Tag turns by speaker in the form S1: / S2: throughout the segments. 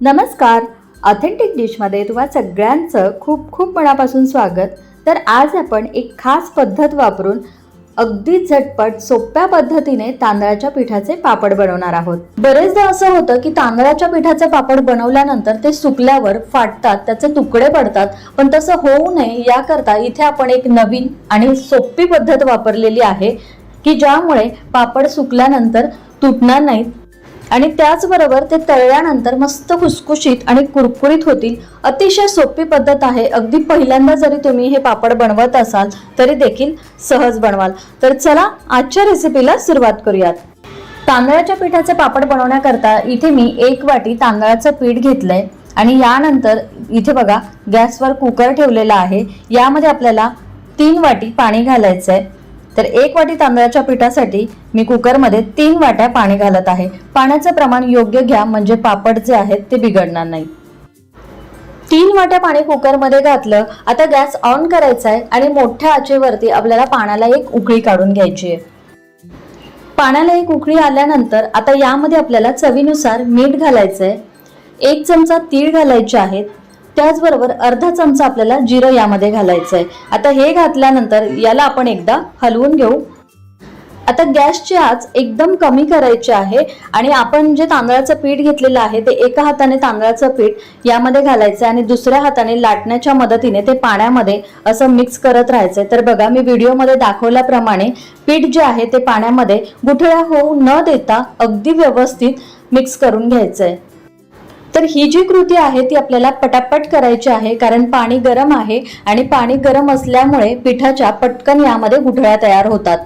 S1: नमस्कार. ऑथेंटिक डिशमध्ये तुम्हा सगळ्यांचं खूप खूप मनापासून स्वागत. तर आज आपण एक खास पद्धत वापरून अगदी झटपट सोप्या पद्धतीने तांदळाच्या पिठाचे पापड बनवणार आहोत. बरेचदा असं होतं की तांदळाच्या पिठाचे पापड बनवल्यानंतर ते सुकल्यावर फाटतात त्याचे तुकडे पडतात पण तसं होऊ नये याकरता इथे आपण एक नवीन आणि सोपी पद्धत वापरलेली आहे की ज्यामुळे पापड सुकल्यानंतर तुटणार नाहीत आणि त्याचबरोबर ते तळल्यानंतर मस्त खुसखुशीत आणि कुरकुरीत होतील. अतिशय सोपी पद्धत आहे. अगदी पहिल्यांदा जरी तुम्ही हे पापड बनवत असाल तरी देखील सहज बनवाल. तर चला आजच्या रेसिपीला सुरुवात करूयात. तांदळाच्या पिठाचे पापड बनवण्याकरता इथे मी एक वाटी तांदळाचं पीठ घेतलंय. आणि यानंतर इथे बघा गॅसवर कुकर ठेवलेला आहे. यामध्ये आपल्याला तीन वाटी पाणी घालायचं आहे तर एक वाटी तांदळाच्या पिठासाठी मी कुकरमध्ये तीन वाट्या पाणी घालत आहे. पाण्याचं प्रमाण योग्य घ्या म्हणजे पापड जे आहेत ते बिघडणार नाही. तीन वाट्या पाणी कुकरमध्ये घातलं आता गॅस ऑन करायचा आहे आणि मोठ्या आचेवरती आपल्याला पाण्याला एक उकळी काढून घ्यायची आहे. पाण्याला एक उकळी आल्यानंतर आता यामध्ये आपल्याला चवीनुसार मीठ घालायचं आहे एक चमचा तीळ घालायचे आहेत त्याचबरोबर अर्धा चमचा आपल्याला जिरं यामध्ये घालायचं आहे आता हे घातल्यानंतर याला आपण एकदा हलवून घेऊ. आता गॅसची आच एकदम कमी करायची आहे आणि आपण जे तांदळाचं पीठ घेतलेलं आहे ते एका हाताने तांदळाचं पीठ यामध्ये घालायचं आणि दुसऱ्या हाताने लाटण्याच्या मदतीने ते पाण्यामध्ये असं मिक्स करत राहायचंय. तर बघा मी व्हिडिओमध्ये दाखवल्याप्रमाणे पीठ जे आहे ते पाण्यामध्ये गुठळ्या होऊ न देता अगदी व्यवस्थित मिक्स करून घ्यायचंय. तर ही जी कृती आहे ती आपल्याला पटापट करायची आहे कारण पाणी गरम आहे आणि पाणी गरम असल्यामुळे पिठाच्या पटकन यामध्ये गुठळ्या तयार होतात.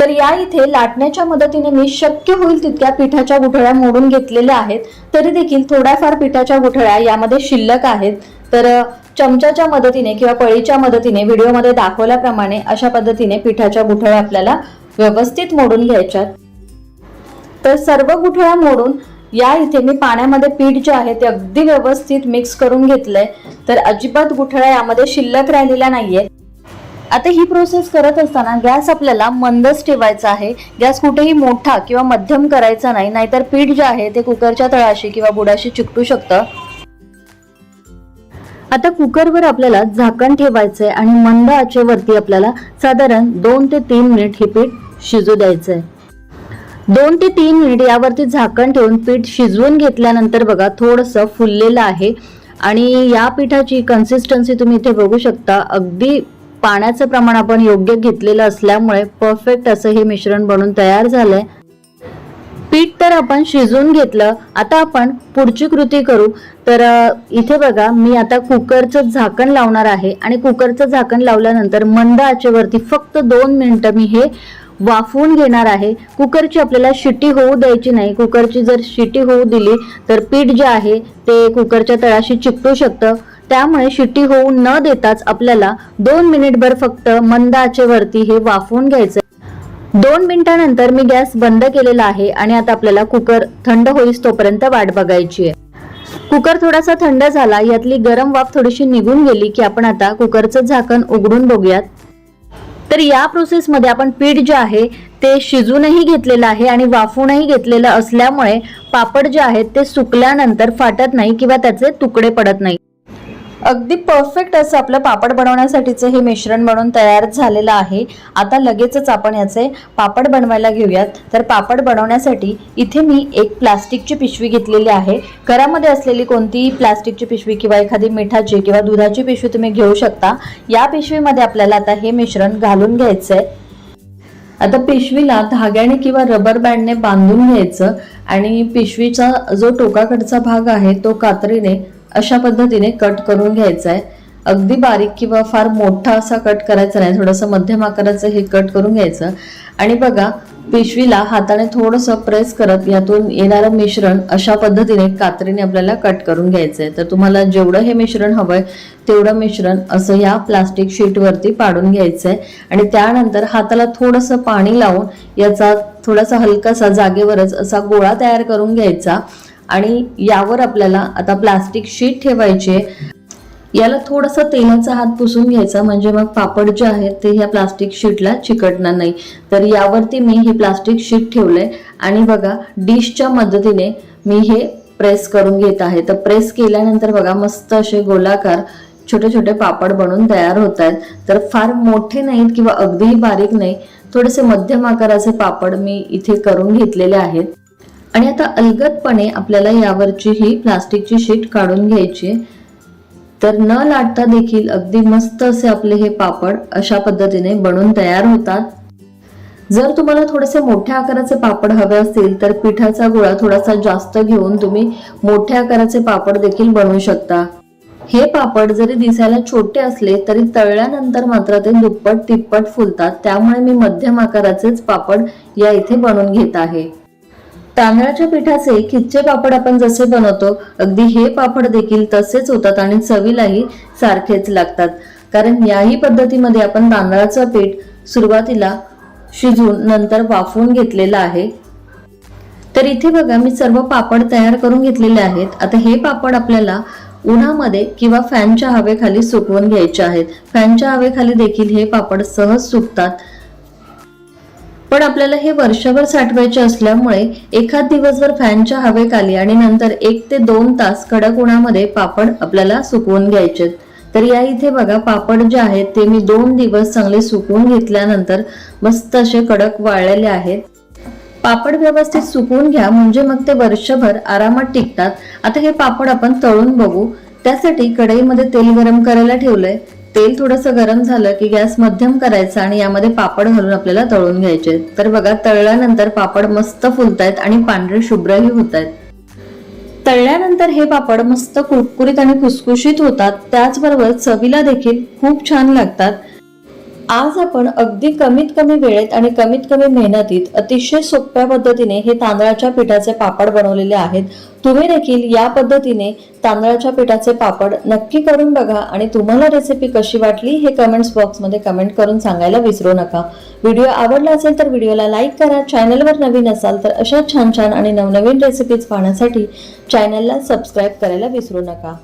S1: तर या इथे लाटण्याच्या मदतीने मी शक्य होईल तितक्या पिठाच्या गुठळ्या मोडून घेतलेल्या आहेत तरी देखील थोड्याफार पिठाच्या गुठळ्या यामध्ये शिल्लक आहेत. तर चमच्याच्या मदतीने किंवा पळीच्या मदतीने व्हिडिओमध्ये दाखवल्याप्रमाणे अशा पद्धतीने पिठाच्या गुठळ्या आपल्याला व्यवस्थित मोडून घ्यायच्यात तर सर्व गुठळ्या मोडून या इथे मी पाण्यामध्ये पीठ जे आहे ते अगदी व्यवस्थित मिक्स करून घेतलंय. तर अजिबात गुठळ्या यामध्ये शिल्लक राहिलेल्या नाहीये. आता ही प्रोसेस करत असताना गॅस आपल्याला मंदच ठेवायचा आहे. गॅस कुठेही मोठा किंवा मध्यम करायचा नाही नाहीतर पीठ जे आहे ते कुकरच्या तळाशी किंवा बुडाशी चिकटू शकतं. आता कुकरवर आपल्याला झाकण ठेवायचंय आणि मंद आचेवरती आपल्याला साधारण दोन ते तीन मिनिट हे पीठ शिजू द्यायचंय. दोन ते तीन मिनिट यावरती झाकण ठेवून पीठ शिजवून घेतल्यानंतर बघा थोडंसं फुललेलं आहे. आणि या पिठाची कन्सिस्टन्सी तुम्ही इथे बघू शकता. अगदी पाण्याचं प्रमाण आपण योग्य घेतलेलं असल्यामुळे परफेक्ट असं हे मिश्रण बनून तयार झालंय. पीठ तर आपण शिजवून घेतलं. आता आपण पुढची कृती करू. तर इथे बघा मी आता कुकरचं झाकण लावणार आहे. आणि कुकरचं झाकण लावल्यानंतर मंद आचेवरती फक्त दोन मिनिटं मी हे वाफवून घेणार आहे. कुकरची आपल्याला शिटी होऊ द्यायची नाही. कुकरची जर शिटी होऊ दिली तर पीठ जे आहे ते कुकरच्या तळाशी चिकटू शकतं. त्यामुळे शिट्टी होऊ न देताच आपल्याला दोन मिनिटभर फक्त मंद आचेवरती हे वाफवून घ्यायचं दोन मिनिटानंतर मी गॅस बंद केलेला आहे आणि आता आपल्याला कुकर थंड होईस तोपर्यंत वाट बघायची आहे. कुकर थोडासा थंड झाला यातली गरम वाफ थोडीशी निघून गेली की आपण आता कुकरचं झाकण उघडून बघूयात. तर या प्रोसेसमध्ये आपण पीठ जे आहे ते शिजूनही घेतलेलं आहे आणि वाफूनही घेतलेलं असल्यामुळे पापड जे आहेत ते सुकल्यानंतर फाटत नाही किंवा त्याचे तुकडे पडत नाही. अगदी परफेक्ट असं आपलं पापड बनवण्यासाठीचं हे मिश्रण बनवून तयार झालेलं आहे. आता लगेचच आपण याचे पापड बनवायला घेऊयात. तर पापड बनवण्यासाठी इथे मी एक प्लास्टिकची पिशवी घेतलेली आहे. घरामध्ये असलेली कोणतीही प्लास्टिकची पिशवी किंवा एखादी मिठाची किंवा दुधाची पिशवी तुम्ही घेऊ शकता. या पिशवीमध्ये आपल्याला आता हे मिश्रण घालून घ्यायचं आहे आता पिशवीला धाग्याने किंवा रबर बँडने बांधून घ्यायचं आणि पिशवीचा जो टोकाकडचा भाग आहे तो कात्रीने अशा पद्धतीने कट करून घ्यायचा आहे अगदी बारीक किंवा फार मोठा असा कट करायचा नाही थोडंसं मध्यम आकाराचं हे कट करून घ्यायचं. आणि बघा पिशवीला हाताने थोडंसं प्रेस करत यातून येणारं मिश्रण अशा पद्धतीने कात्रीने आपल्याला कट करून घ्यायचं आहे तर तुम्हाला जेवढं हे मिश्रण हवंय तेवढं मिश्रण असं या प्लास्टिक शीटवरती पाडून घ्यायचं आहे आणि त्यानंतर हाताला थोडंसं पाणी लावून याचा थोडासा हलकासा जागेवरच असा गोळा तयार करून घ्यायचा. आणि यावर आपल्याला आता प्लास्टिक शीट ठेवायची. आहे याला थोडासा तेलाचा हात पुसून घ्यायचा म्हणजे मग पापड जे आहेत ते ह्या प्लास्टिक शीटला चिकटणार नाही. तर यावरती मी हे प्लास्टिक शीट ठेवलंय आणि बघा डिशच्या मदतीने मी हे प्रेस करून घेत आहे. तर प्रेस केल्यानंतर बघा मस्त असे गोलाकार छोटे छोटे पापड बनून तयार होत आहेत. तर फार मोठे नाहीत किंवा अगदीही बारीक नाही थोडेसे मध्यम आकाराचे पापड मी इथे करून घेतलेले आहेत. आणि आता अलगदपणे आपल्याला यावरची ही प्लास्टिकची शीट काढून घ्यायची तर न लाटता देखील अगदी मस्त असे आपले हे पापड अशा पद्धतीने बनून तयार होतात. जर तुम्हाला थोडेसे मोठ्या आकाराचे पापड हवे असतील तर पिठाचा गोळा थोडासा जास्त घेऊन तुम्ही मोठ्या आकाराचे पापड देखील बनवू शकता. हे पापड जरी दिसायला छोटे असले तरी तळल्यानंतर मात्र ते दुप्पट तिप्पट फुलतात. त्यामुळे मी मध्यम आकाराचेच पापड या इथे बनवून घेत आहे. तांदळाच्या पिठाचे खिच्चे पापड आपण जसे बनवतो अगदी हे पापड देखील तसेच होतात आणि चवीलाही सारखेच लागतात. कारण याही पद्धतीमध्ये आपण तांदळाचं पीठ सुरुवातीला शिजवून नंतर वाफवून घेतलेलं आहे. तर इथे बघा मी सर्व पापड तयार करून घेतलेले आहेत. आता हे पापड आपल्याला उन्हामध्ये किंवा फॅनच्या हवेखाली सुकवून घ्यायचे आहेत. फॅनच्या हवेखाली देखील हे पापड सहज सुकतात. पण आपल्याला हे वर्षभर साठवायचे असल्यामुळे एखाद दिवसभर फॅनच्या हवेखाली आणि नंतर एक ते दोन तास कडक उन्हामध्ये पापड आपल्याला सुकवून घ्यायचे. तर या इथे बघा पापड जे आहेत ते मी दोन दिवस चांगले सुकवून घेतल्यानंतर मस्त असे कडक वाळलेले आहेत. पापड व्यवस्थित सुकवून घ्या म्हणजे मग ते वर्षभर आरामात टिकतात. आता हे पापड आपण तळून बघू. त्यासाठी कढईमध्ये तेल गरम करायला ठेवलंय. तेल थोडंसं गरम झालं की गॅस मध्यम करायचा आणि यामध्ये पापड घालून आपल्याला तळून घ्यायचे. तर बघा तळल्यानंतर पापड मस्त फुलतायत आणि पांढरे शुभ्रही होत आहेत तळल्यानंतर हे पापड मस्त कुरकुरीत आणि खुसखुशीत होतात. त्याचबरोबर चवीला देखील खूप छान लागतात. आज आपण अगदी कमीत कमी वेळेत आणि कमीत कमी मेहनतीत अतिशय सोप्या पद्धतीने हे तांदळाच्या पिठाचे पापड बनवलेले आहेत. तुम्ही देखील या पद्धतीने तांदळाच्या पिठाचे पापड नक्की करून बघा आणि तुम्हाला रेसिपी कशी वाटली हे कमेंट्स बॉक्समध्ये कमेंट करून सांगायला विसरू नका. व्हिडिओ आवडला असेल तर व्हिडिओला लाईक करा. चॅनलवर नवीन असाल तर अशा छान छान आणि नवनवीन रेसिपीज पाहण्यासाठी चॅनलला सबस्क्राईब करायला विसरू नका.